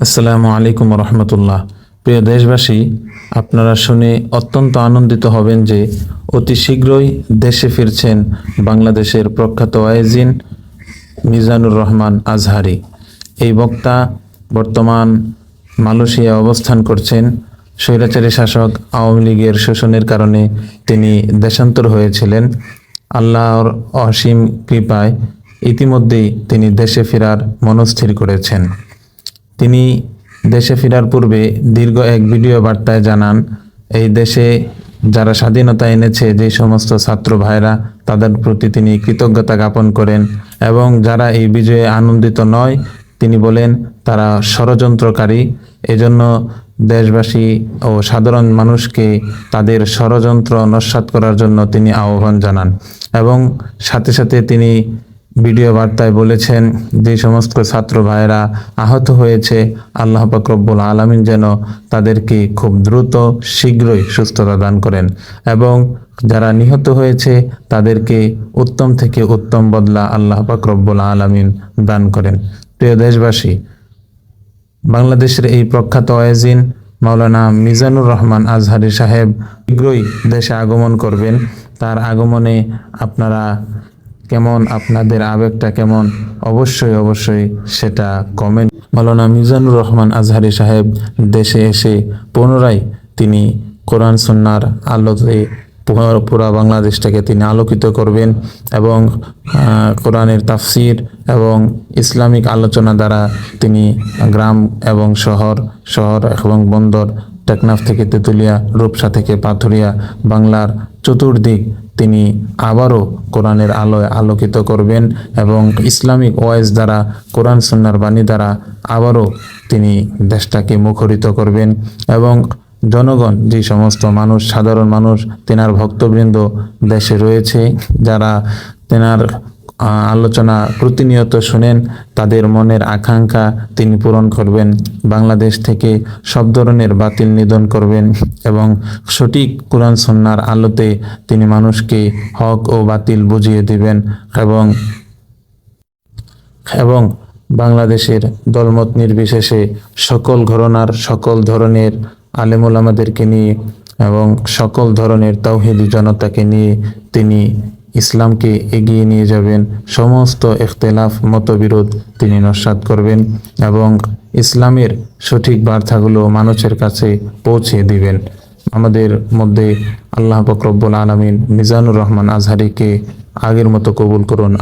আসসালামু আলাইকুম রহমতুল্লাহ প্রিয় দেশবাসী, আপনারা শুনে অত্যন্ত আনন্দিত হবেন যে অতি শীঘ্রই দেশে ফিরছেন বাংলাদেশের প্রখ্যাত ওয়াইজিন মিজানুর রহমান আজহারি। এই বক্তা বর্তমান মালয়েশিয়া অবস্থান করছেন। স্বৈরাচারী শাসক আওয়ামী লীগের শোষণের কারণে তিনি দেশান্তর হয়েছিলেন। আল্লাহর অসীম কৃপায় ইতিমধ্যেই তিনি দেশে ফেরার মনস্থির করেছেন। তিনি দেশে ফেরার পূর্বে দীর্ঘ এক ভিডিও বার্তায় জানান, এই দেশে যারা স্বাধীনতা এনেছে, যে সমস্ত ছাত্র ভাইরা তাদের প্রতি তিনি কৃতজ্ঞতা জ্ঞাপন করেন এবং যারা এই বিজয়ে আনন্দিত নয়, তিনি বলেন, তারা ষড়যন্ত্রকারী। এজন্য দেশবাসী ও সাধারণ মানুষকে তাদের ষড়যন্ত্র নস্যাৎ করার জন্য তিনি আহ্বান জানান এবং সাথে সাথে তিনি ভিডিও বার্তায় বলেছেন, যে সমস্ত ছাত্র ভাইয়েরা আহত হয়েছে, আল্লাহ পাকরব্বুল আলমিন যেন তাদেরকে খুব দ্রুত, শীঘ্রই সুস্থতা দান করেন এবং যারা নিহত হয়েছে, তাদেরকে উত্তম থেকে উত্তম বদলা আল্লাহ পাকরব্বুল আলমিন দান করেন। প্রিয় দেশবাসী, বাংলাদেশের এই প্রখ্যাত ওয়াজিন মাওলানা মিজানুর রহমান আজহারি সাহেব শীঘ্রই দেশে আগমন করবেন। তার আগমনে আপনারা কেমন? আপনাদের আবেগটা কেমন? অবশ্যই অবশ্যই সেটা কমেন্ট মাওলানা মিজানুর রহমান আজহারি সাহেব দেশে এসে পুনরায় তিনি কোরআন সন্ন্যার আলোতে পুরা বাংলাদেশটাকে তিনি আলোকিত করবেন এবং কোরআনের তাফসির এবং ইসলামিক আলোচনা দ্বারা তিনি গ্রাম এবং শহর শহর এবং বন্দর টেকনাফ থেকে তেঁতুলিয়া, রূপসা থেকে পাথুরিয়া বাংলার চতুর্দিক তিনি আবারও কোরআনের আলোয় আলোকিত করবেন এবং ইসলামিক ওয়াইজ দ্বারা, কোরআন সন্ন্যার বাণী দ্বারা আবারও তিনি দেশটাকে মুখরিত করবেন এবং জনগণ, যে সমস্ত মানুষ, সাধারণ মানুষ, তেনার ভক্তবৃন্দ দেশে রয়েছে, যারা তেনার আলোচনা প্রতিনিয়ত শুনেন, তাদের মনের আকাঙ্ক্ষা তিনি পূরণ করবেন, বাংলাদেশ থেকে সব ধরনের বাতিল নিধন করবেন এবং সঠিক কোরআন সন্ন্যার আলোতে তিনি মানুষকে হক ও বাতিল বুঝিয়ে দিবেন এবং এবং বাংলাদেশের দলমত নির্বিশেষে সকল ঘরনার, সকল ধরনের আলেমুল আমাদেরকে নিয়ে এবং সকল ধরনের তাওহিদি জনতাকে নিয়ে তিনি ইসলামকে এগিয়ে নিয়ে যাবেন। সমস্ত এখতেলাফ, মতবিরোধ তিনি নস্বাত করবেন এবং ইসলামের সঠিক বার্তাগুলো মানুষের কাছে পৌঁছে দিবেন। আমাদের মধ্যে আল্লাহ বকরব্বুল আলমিন মিজানুর রহমান আজহারিকে আগের মতো কবুল করুন।